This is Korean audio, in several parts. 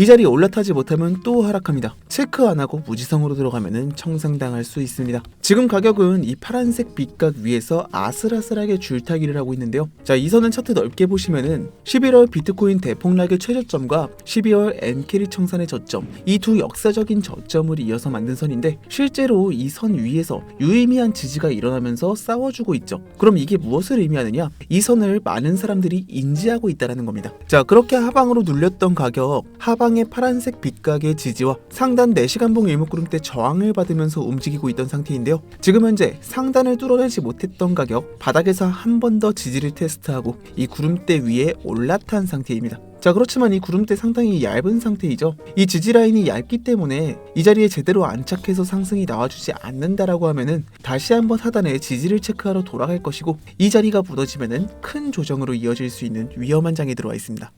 이 자리에 올라타지 못하면 또 하락합니다. 체크 안 하고 무지성으로 들어가면은 청산당할 수 있습니다. 지금 가격은 이 파란색 빛각 위에서 아슬아슬하게 줄타기를 하고 있는데요. 자, 이 선은 차트 넓게 보시면은 11월 비트코인 대폭락의 최저점과 12월 엔캐리 청산의 저점, 이 두 역사적인 저점을 이어서 만든 선인데 실제로 이 선 위에서 유의미한 지지가 일어나면서 싸워주고 있죠. 그럼 이게 무엇을 의미하느냐? 이 선을 많은 사람들이 인지하고 있다는 겁니다. 자, 그렇게 하방으로 눌렸던 가격, 하방 의 파란색 빛각의 지지와 상단 4시간봉 일목구름대 저항을 받으면서 움직이고 있던 상태인데요. 지금 현재 상단을 뚫어내지 못했던 가격, 바닥에서 한 번 더 지지를 테스트하고 이 구름대 위에 올라탄 상태입니다. 자 그렇지만 이 구름대 상당히 얇은 상태이죠. 이 지지 라인이 얇기 때문에 이 자리에 제대로 안착해서 상승이 나와주지 않는다라고 하면은 다시 한번 하단에 지지를 체크하러 돌아갈 것이고 이 자리가 무너지면은 큰 조정으로 이어질 수 있는 위험한 장에 들어와 있습니다.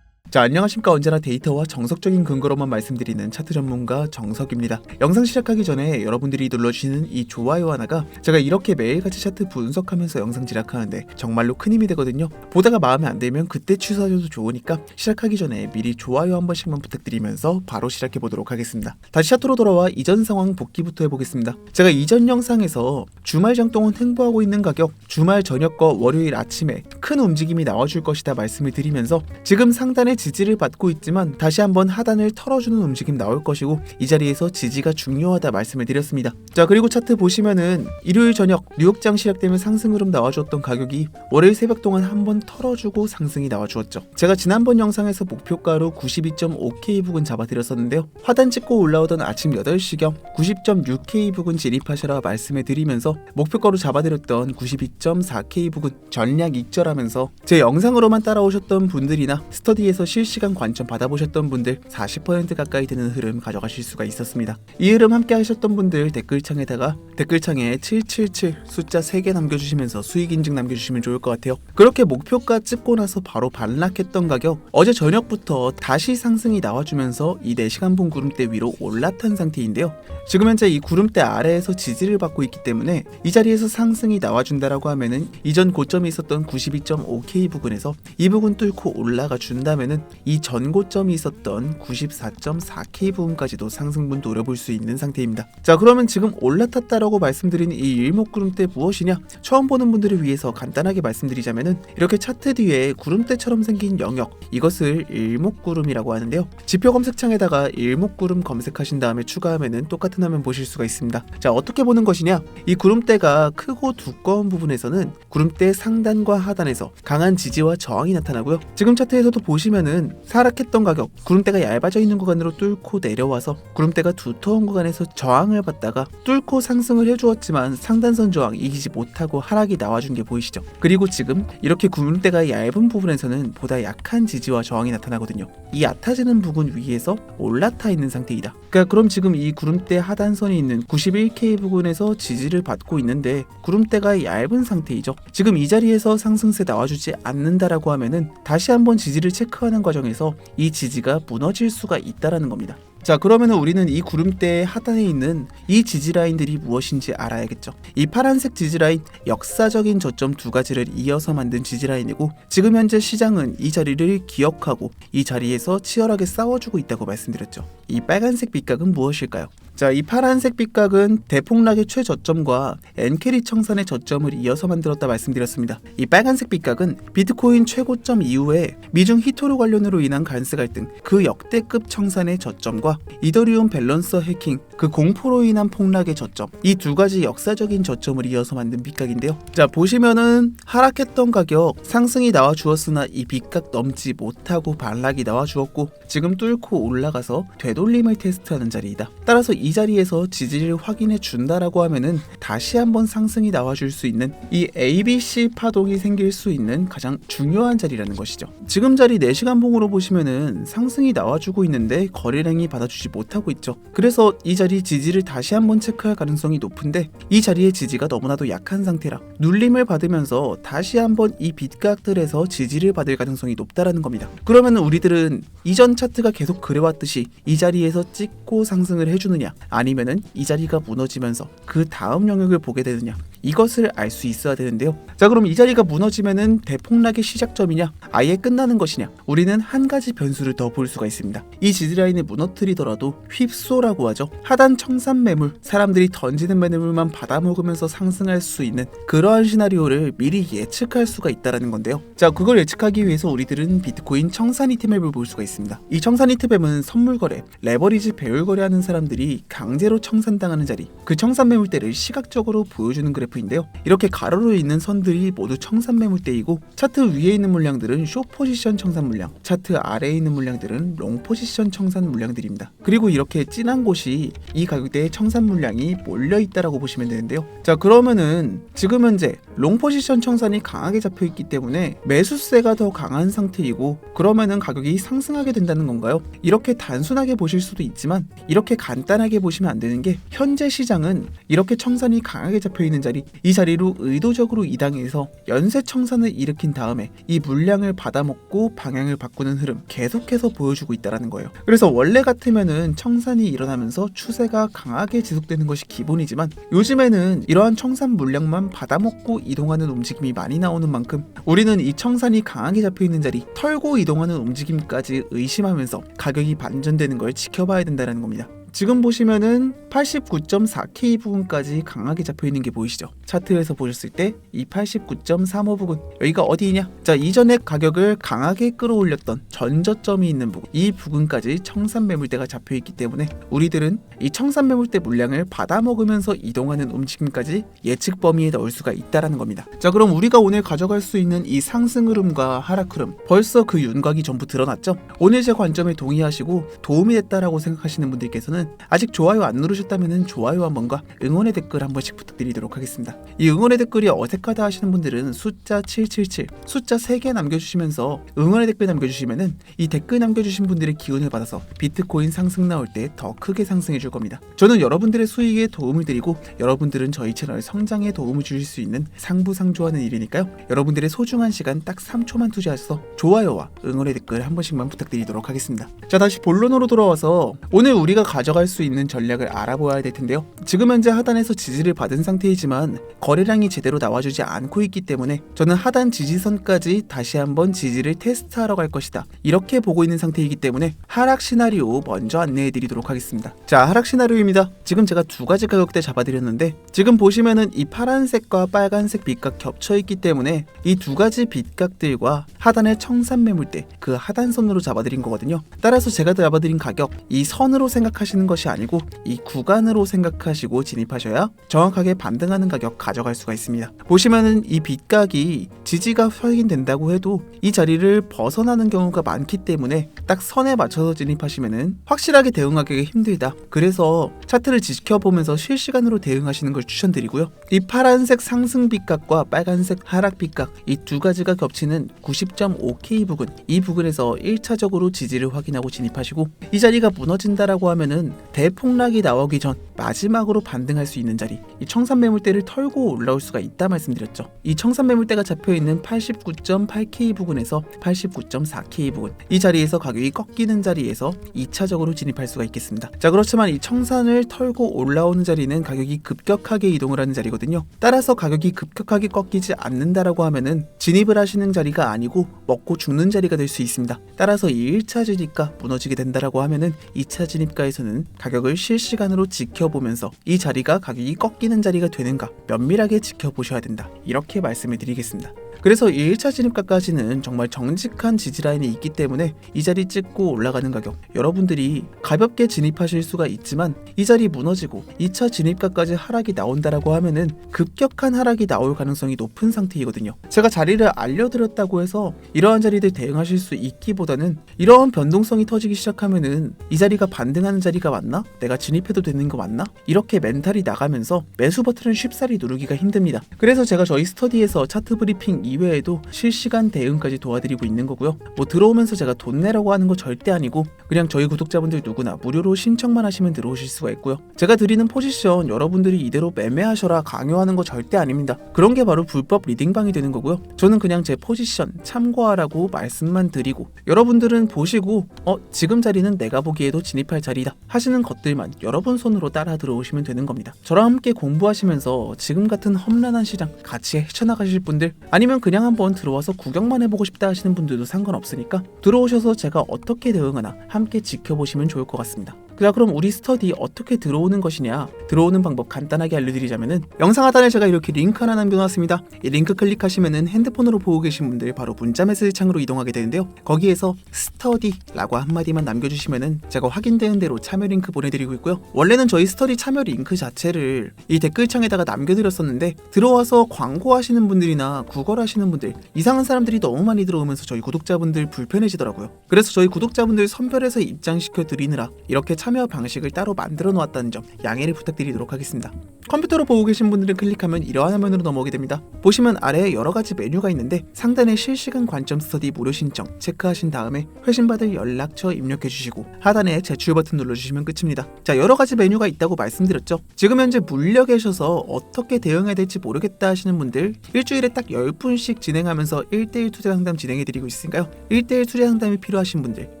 자, 안녕하십니까. 언제나 데이터와 정석적인 근거로만 말씀드리는 차트 전문가 정석입니다. 영상 시작하기 전에 여러분들이 눌러주시는 이 좋아요 하나가 제가 이렇게 매일같이 차트 분석하면서 영상 제작하는데 정말로 큰 힘이 되거든요. 보다가 마음에 안 들면 그때 취소하셔도 좋으니까 시작하기 전에 미리 좋아요 한 번씩만 부탁드리면서 바로 시작해 보도록 하겠습니다. 다시 차트로 돌아와 이전 상황 복귀부터 해보겠습니다. 제가 이전 영상에서 주말 장 동안 횡보하고 있는 가격, 주말 저녁과 월요일 아침에 큰 움직임이 나와줄 것이다 말씀을 드리면서 지금 상단에 지지를 받고 있지만 다시 한번 하단을 털어주는 움직임 나올 것이고 이 자리에서 지지가 중요하다 말씀을 드렸습니다. 자 그리고 차트 보시면은 일요일 저녁 뉴욕장 시작되면 상승 흐름 나와주었던 가격이 월요일 새벽 동안 한 번 털어주고 상승이 나와주었죠. 제가 지난번 영상에서 목표가로 92.5K 부근 잡아드렸었는데요. 하단 찍고 올라오던 아침 8시경 90.6K 부근 진입하셔라 말씀을 드리면서 목표가로 잡아드렸던 92.4K 부근 전략 익절하면서 제 영상으로만 따라오셨던 분들이나 스터디에서 실시간 관점 받아보셨던 분들 40% 가까이 되는 흐름 가져가실 수가 있었습니다. 이 흐름 함께 하셨던 분들 댓글창에다가 댓글창에 777 숫자 3개 남겨주시면서 수익 인증 남겨주시면 좋을 것 같아요. 그렇게 목표가 찍고 나서 바로 반락했던 가격 어제 저녁부터 다시 상승이 나와주면서 이 4시간 본 구름대 위로 올라탄 상태인데요. 지금 현재 이 구름대 아래에서 지지를 받고 있기 때문에 이 자리에서 상승이 나와준다라고 하면은 이전 고점이 있었던 92.5K 부근에서 이 부근 뚫고 올라가 준다면은 이 전고점이 있었던 94.4K 부분까지도 상승분 노려볼 수 있는 상태입니다. 자 그러면 지금 올라탔다라고 말씀드린 이 일목구름대 무엇이냐? 처음 보는 분들을 위해서 간단하게 말씀드리자면은 이렇게 차트 뒤에 구름대처럼 생긴 영역 이것을 일목구름이라고 하는데요. 지표 검색창에다가 일목구름 검색하신 다음에 추가하면은 똑같은 화면 보실 수가 있습니다. 자 어떻게 보는 것이냐? 이 구름대가 크고 두꺼운 부분에서는 구름대 상단과 하단에서 강한 지지와 저항이 나타나고요. 지금 차트에서도 보시면은 하락했던 가격 구름대가 얇아져 있는 구간으로 뚫고 내려와서 구름대가 두터운 구간에서 저항을 받다가 뚫고 상승을 해주었지만 상단선 저항 이기지 못하고 하락이 나와준 게 보이시죠? 그리고 지금 이렇게 구름대가 얇은 부분에서는 보다 약한 지지와 저항이 나타나거든요. 이 얕아지는 부분 위에서 올라타 있는 상태이다. 그러니까 그럼 지금 이 구름대 하단선이 있는 91K 부근에서 지지를 받고 있는데 구름대가 얇은 상태이죠. 지금 이 자리에서 상승세 나와주지 않는다라고 하면은 다시 한번 지지를 체크하는 과정에서 이 지지가 무너질 수가 있다라는 겁니다. 자 그러면 우리는 이 구름대의 하단에 있는 이 지지라인들이 무엇인지 알아야겠죠 이 파란색 지지라인 역사적인 저점 두 가지를 이어서 만든 지지라인이고 지금 현재 시장은 이 자리를 기억하고 이 자리에서 치열하게 싸워주고 있다고 말씀드렸죠 이 빨간색 빛각은 무엇일까요? 자, 이 파란색 빛각은 대폭락의 최저점과 엔캐리 청산의 저점을 이어서 만들었다 말씀드렸습니다. 이 빨간색 빛각은 비트코인 최고점 이후에 미중 히토르 관련으로 인한 간스 갈등, 그 역대급 청산의 저점과 이더리움 밸런서 해킹, 그 공포로 인한 폭락의 저점, 이 두 가지 역사적인 저점을 이어서 만든 빛각인데요. 자, 보시면은 하락했던 가격 상승이 나와 주었으나 이 빛각 넘지 못하고 반락이 나와 주었고 지금 뚫고 올라가서 되돌림을 테스트하는 자리이다. 따라서 이 자리에서 지지를 확인해 준다라고 하면은 다시 한번 상승이 나와줄 수 있는 이 ABC 파동이 생길 수 있는 가장 중요한 자리라는 것이죠. 지금 자리 4시간 봉으로 보시면은 상승이 나와주고 있는데 거래량이 받아주지 못하고 있죠. 그래서 이 자리 지지를 다시 한번 체크할 가능성이 높은데 이 자리의 지지가 너무나도 약한 상태라 눌림을 받으면서 다시 한번 이 빛각들에서 지지를 받을 가능성이 높다라는 겁니다. 그러면 우리들은 이전 차트가 계속 그래왔듯이 이 자리에서 찍고 상승을 해주느냐 아니면은 이 자리가 무너지면서 그 다음 영역을 보게 되느냐 이것을 알 수 있어야 되는데요. 자 그럼 이 자리가 무너지면은 대폭락의 시작점이냐 아예 끝나는 것이냐 우리는 한 가지 변수를 더 볼 수가 있습니다. 이 지지라인을 무너뜨리더라도 휩소라고 하죠. 하단 청산 매물 사람들이 던지는 매물만 받아먹으면서 상승할 수 있는 그러한 시나리오를 미리 예측할 수가 있다라는 건데요. 자 그걸 예측하기 위해서 우리들은 비트코인 청산 이트맵을 볼 수가 있습니다. 이 청산 이트맵은 선물 거래, 레버리지 배율 거래하는 사람들이 강제로 청산당하는 자리, 그 청산 매물대를 시각적으로 보여주는 그래프 인데요. 이렇게 가로로 있는 선들이 모두 청산 매물대이고 차트 위에 있는 물량들은 쇼 포지션 청산 물량, 차트 아래에 있는 물량들은 롱 포지션 청산 물량들입니다. 그리고 이렇게 진한 곳이 이 가격대의 청산 물량이 몰려 있다라고 보시면 되는데요. 자 그러면은 지금 현재 롱 포지션 청산이 강하게 잡혀 있기 때문에 매수세가 더 강한 상태이고 그러면은 가격이 상승하게 된다는 건가요? 이렇게 단순하게 보실 수도 있지만 이렇게 간단하게 보시면 안 되는 게 현재 시장은 이렇게 청산이 강하게 잡혀 있는 자리 이 자리로 의도적으로 이당해서 연쇄 청산을 일으킨 다음에 이 물량을 받아먹고 방향을 바꾸는 흐름 계속해서 보여주고 있다라는 거예요. 그래서 원래 같으면은 청산이 일어나면서 추세가 강하게 지속되는 것이 기본이지만 요즘에는 이러한 청산 물량만 받아먹고 이동하는 움직임이 많이 나오는 만큼 우리는 이 청산이 강하게 잡혀 있는 자리 털고 이동하는 움직임까지 의심하면서 가격이 반전되는 걸 지켜봐야 된다는 겁니다. 지금 보시면은 89.4K 부근까지 강하게 잡혀 있는 게 보이시죠? 차트에서 보셨을 때 이 89.35 부근 여기가 어디냐? 자 이전에 가격을 강하게 끌어올렸던 전저점이 있는 부분 이 부근까지 청산 매물대가 잡혀 있기 때문에 우리들은 이 청산 매물대 물량을 받아 먹으면서 이동하는 움직임까지 예측 범위에 넣을 수가 있다라는 겁니다. 자 그럼 우리가 오늘 가져갈 수 있는 이 상승 흐름과 하락 흐름 벌써 그 윤곽이 전부 드러났죠? 오늘 제 관점에 동의하시고 도움이 됐다라고 생각하시는 분들께서는 아직 좋아요 안 누르셨다면 좋아요 한 번과 응원의 댓글 한 번씩 부탁드리도록 하겠습니다. 이 응원의 댓글이 어색하다 하시는 분들은 숫자 777 숫자 3개 남겨주시면서 응원의 댓글 남겨주시면은 이 댓글 남겨주신 분들의 기운을 받아서 비트코인 상승 나올 때 더 크게 상승해 줄 겁니다. 저는 여러분들의 수익에 도움을 드리고 여러분들은 저희 채널 성장에 도움을 주실 수 있는 상부상조하는 일이니까요. 여러분들의 소중한 시간 딱 3초만 투자하셔서 좋아요와 응원의 댓글 한 번씩만 부탁드리도록 하겠습니다. 자 다시 본론으로 돌아와서 오늘 우리가 가져 갈 수 있는 전략을 알아보아야 될 텐데요. 지금 현재 하단에서 지지를 받은 상태이지만 거래량이 제대로 나와주지 않고 있기 때문에 저는 하단 지지선까지 다시 한번 지지를 테스트하러 갈 것이다. 이렇게 보고 있는 상태이기 때문에 하락 시나리오 먼저 안내해 드리도록 하겠습니다. 자, 하락 시나리오입니다. 지금 제가 두 가지 가격대 잡아드렸는데 지금 보시면은 이 파란색과 빨간색 빛각 겹쳐 있기 때문에 이 두 가지 빛각들과 하단의 청산 매물대 그 하단선으로 잡아드린 거거든요. 따라서 제가 잡아드린 가격 이 선으로 생각하시는 것이 아니고 이 구간으로 생각하시고 진입하셔야 정확하게 반등하는 가격 가져갈 수가 있습니다. 보시면은 이 빛각이 지지가 확인된다고 해도 이 자리를 벗어나는 경우가 많기 때문에 딱 선에 맞춰서 진입하시면은 확실하게 대응하기 힘들다. 그래서 차트를 지켜보면서 실시간으로 대응하시는 걸 추천드리고요. 이 파란색 상승 빛각과 빨간색 하락 빛각 이 두 가지가 겹치는 90.5K 부근 이 부근에서 1차적으로 지지를 확인하고 진입하시고 이 자리가 무너진다라고 하면은 대폭락이 나오기 전 마지막으로 반등할 수 있는 자리 이 청산 매물대를 털고 올라올 수가 있다 말씀드렸죠. 이 청산 매물대가 잡혀 있는 89.8K 부근에서 89.4K 부근 이 자리에서 가격이 꺾이는 자리에서 2차적으로 진입할 수가 있겠습니다. 자 그렇지만 이 청산을 털고 올라오는 자리는 가격이 급격하게 이동을 하는 자리거든요. 따라서 가격이 급격하게 꺾이지 않는다라고 하면은 진입을 하시는 자리가 아니고 먹고 죽는 자리가 될 수 있습니다. 따라서 이 1차 진입가 무너지게 된다라고 하면은 2차 진입가에서는 가격을 실시간으로 지켜보면서 이 자리가 가격이 꺾이는 자리가 되는가 면밀하게 지켜보셔야 된다. 이렇게 말씀을 드리겠습니다. 그래서 이 1차 진입가까지는 정말 정직한 지지라인이 있기 때문에 이 자리 찍고 올라가는 가격 여러분들이 가볍게 진입하실 수가 있지만 이 자리 무너지고 2차 진입가까지 하락이 나온다라고 하면은 급격한 하락이 나올 가능성이 높은 상태이거든요. 제가 자리를 알려드렸다고 해서 이러한 자리들 대응하실 수 있기보다는 이러한 변동성이 터지기 시작하면은 이 자리가 반등하는 자리가 맞나? 내가 진입해도 되는 거 맞나? 이렇게 멘탈이 나가면서 매수 버튼을 쉽사리 누르기가 힘듭니다. 그래서 제가 저희 스터디에서 차트 브리핑 이외에도 실시간 대응까지 도와드리고 있는 거고요. 뭐 들어오면서 제가 돈 내라고 하는 거 절대 아니고 그냥 저희 구독자분들 누구나 무료로 신청만 하시면 들어오실 수가 있고요. 제가 드리는 포지션 여러분들이 이대로 매매하셔라 강요하는 거 절대 아닙니다. 그런 게 바로 불법 리딩방이 되는 거고요. 저는 그냥 제 포지션 참고하라고 말씀만 드리고 여러분들은 보시고 어 지금 자리는 내가 보기에도 진입할 자리다 하시는 것들만 여러분 손으로 따라 들어오시면 되는 겁니다. 저랑 함께 공부하시면서 지금 같은 험난한 시장 같이 헤쳐나가실 분들 아니면 그냥 한번 들어와서 구경만 해보고 싶다 하시는 분들도 상관없으니까 들어오셔서 제가 어떻게 대응하나 함께 지켜보시면 좋을 것 같습니다. 자 그럼 우리 스터디 어떻게 들어오는 것이냐? 들어오는 방법 간단하게 알려드리자면은 영상 하단에 제가 이렇게 링크 하나 남겨놨습니다. 이 링크 클릭하시면은 핸드폰으로 보고 계신 분들 바로 문자 메시지 창으로 이동하게 되는데요. 거기에서 스터디라고 한마디만 남겨주시면은 제가 확인되는 대로 참여 링크 보내드리고 있고요. 원래는 저희 스터디 참여 링크 자체를 이 댓글창에다가 남겨드렸었는데 들어와서 광고하시는 분들이나 구걸하시는 분들 이상한 사람들이 너무 많이 들어오면서 저희 구독자분들 불편해지더라고요. 그래서 저희 구독자분들 선별해서 입장시켜 드리느라 이렇게 참 참여 방식을 따로 만들어 놓았다는 점 양해를 부탁드리도록 하겠습니다. 컴퓨터로 보고 계신 분들은 클릭하면 이러한 화면으로 넘어오게 됩니다. 보시면 아래에 여러 가지 메뉴가 있는데 상단에 실시간 관점 스터디 무료 신청 체크하신 다음에 회신받을 연락처 입력해 주시고 하단에 제출 버튼 눌러주시면 끝입니다. 자 여러 가지 메뉴가 있다고 말씀드렸죠. 지금 현재 물려 계셔서 어떻게 대응해야 될지 모르겠다 하시는 분들 일주일에 딱 10분씩 진행하면서 1대1 투자 상담 진행해 드리고 있으니까요. 1대1 투자 상담이 필요하신 분들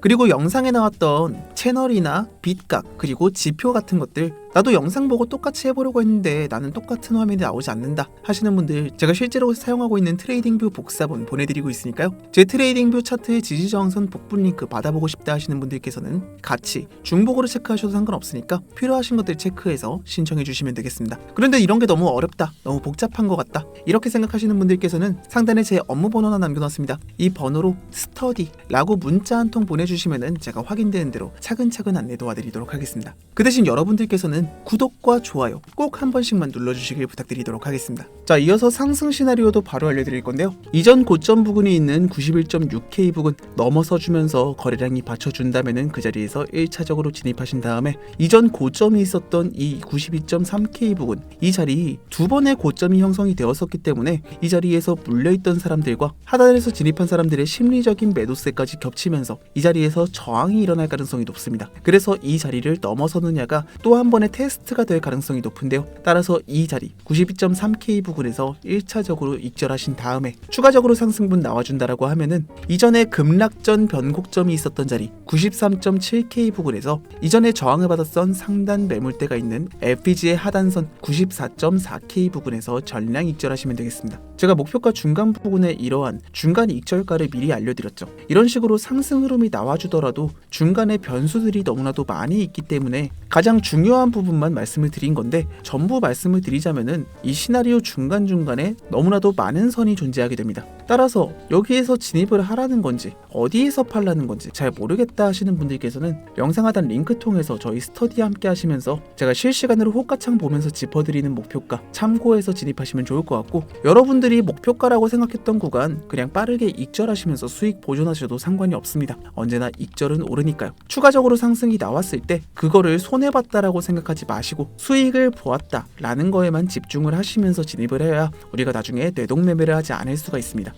그리고 영상에 나왔던 채널이나 bit각 그리고 지표 같은 것들. 나도 영상 보고 똑같이 해보려고 했는데 나는 똑같은 화면이 나오지 않는다 하시는 분들 제가 실제로 사용하고 있는 트레이딩뷰 복사본 보내드리고 있으니까요. 제 트레이딩뷰 차트의 지지저항선 복분 링크 받아보고 싶다 하시는 분들께서는 같이 중복으로 체크하셔도 상관없으니까 필요하신 것들 체크해서 신청해 주시면 되겠습니다. 그런데 이런 게 너무 어렵다 너무 복잡한 것 같다 이렇게 생각하시는 분들께서는 상단에 제 업무 번호 하나 남겨놨습니다. 이 번호로 스터디라고 문자 한 통 보내주시면 제가 확인되는 대로 차근차근 안내 도와드 리도록 하겠습니다 그 대신 여러분들께서는 구독과 좋아요 꼭 한 번씩만 눌러주시길 부탁드리도록 하겠습니다. 자, 이어서 상승 시나리오도 바로 알려드릴 건데요. 이전 고점 부근이 있는 91.6K 부근 넘어서 주면서 거래량이 받쳐준다면은 그 자리에서 1차적으로 진입하신 다음에 이전 고점이 있었던 이 92.3K 부근 이 자리 두 번의 고점이 형성이 되었었기 때문에 이 자리에서 물려있던 사람들과 하단에서 진입한 사람들의 심리적인 매도세까지 겹치면서 이 자리에서 저항이 일어날 가능성이 높습니다. 그래서 이 자리를 넘어서느냐가 또 한 번의 테스트가 될 가능성이 높은데요. 따라서 이 자리 92.3K 부근에서 1차적으로 익절하신 다음에 추가적으로 상승분 나와준다라고 하면은 이전에 급락전 변곡점이 있었던 자리 93.7K 부근에서 이전에 저항을 받았던 상단 매물대가 있는 FPG의 하단선 94.4K 부근에서 전량 익절하시면 되겠습니다. 제가 목표가 중간 부근에 이러한 중간 익절가를 미리 알려드렸죠. 이런 식으로 상승 흐름이 나와주더라도 중간에 변수들이 너무나도 많이 있기 때문에 가장 중요한 부분만 말씀을 드린 건데 전부 말씀을 드리자면은 이 시나리오 중간중간에 너무나도 많은 선이 존재하게 됩니다. 따라서 여기에서 진입을 하라는 건지 어디에서 팔라는 건지 잘 모르겠다 하시는 분들께서는 영상 하단 링크 통해서 저희 스터디 함께 하시면서 제가 실시간으로 호가창 보면서 짚어드리는 목표가 참고해서 진입하시면 좋을 것 같고 여러분들이 목표가라고 생각했던 구간 그냥 빠르게 익절하시면서 수익 보존하셔도 상관이 없습니다. 언제나 익절은 오르니까요. 추가적으로 상승이 나왔을 때 그거를 손해봤다라고 생각하지 마시고 수익을 보았다라는 거에만 집중을 하시면서 진입을 해야 우리가 나중에 뇌동매매를 하지 않을 수가 있습니다.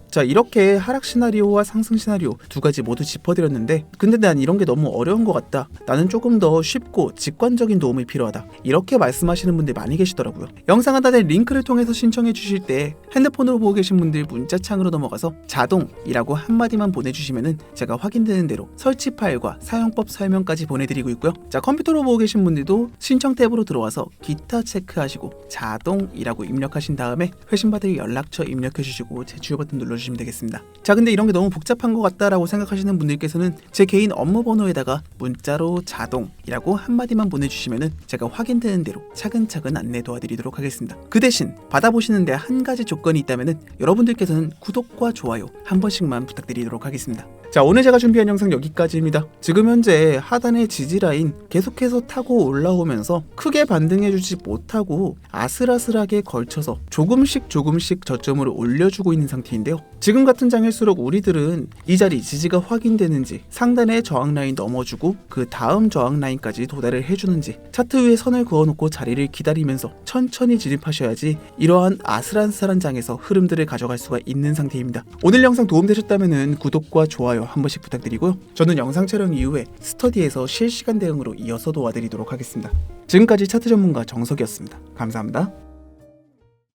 자 이렇게 하락 시나리오와 상승 시나리오 두 가지 모두 짚어드렸는데 근데 난 이런 게 너무 어려운 것 같다. 나는 조금 더 쉽고 직관적인 도움이 필요하다. 이렇게 말씀하시는 분들 많이 계시더라고요. 영상 하단에 링크를 통해서 신청해 주실 때 핸드폰으로 보고 계신 분들 문자창으로 넘어가서 자동이라고 한마디만 보내주시면은 제가 확인되는 대로 설치 파일과 사용법 설명까지 보내드리고 있고요. 자 컴퓨터로 보고 계신 분들도 신청 탭으로 들어와서 기타 체크하시고 자동이라고 입력하신 다음에 회신받을 연락처 입력해 주시고 제출 버튼 눌러 주시면 되겠습니다. 자, 근데 이런 게 너무 복잡한 것 같다라고 생각하시는 분들께서는 제 개인 업무 번호에다가 문자로 자동이라고 한마디만 보내주시면은 제가 확인되는 대로 차근차근 안내 도와드리도록 하겠습니다. 그 대신 받아보시는데 한 가지 조건이 있다면은 여러분들께서는 구독과 좋아요 한 번씩만 부탁드리도록 하겠습니다. 자, 오늘 제가 준비한 영상 여기까지입니다. 지금 현재 하단의 지지라인 계속해서 타고 올라오면서 크게 반등해주지 못하고 아슬아슬하게 걸쳐서 조금씩 조금씩 저점을 올려주고 있는 상태인데요. 지금 같은 장일수록 우리들은 이 자리 지지가 확인되는지 상단의 저항 라인 넘어주고 그 다음 저항 라인까지 도달을 해주는지 차트 위에 선을 그어놓고 자리를 기다리면서 천천히 진입하셔야지 이러한 아슬아슬한 장에서 흐름들을 가져갈 수가 있는 상태입니다. 오늘 영상 도움되셨다면 구독과 좋아요 한 번씩 부탁드리고요. 저는 영상 촬영 이후에 스터디에서 실시간 대응으로 이어서 도와드리도록 하겠습니다. 지금까지 차트 전문가 정석이었습니다. 감사합니다.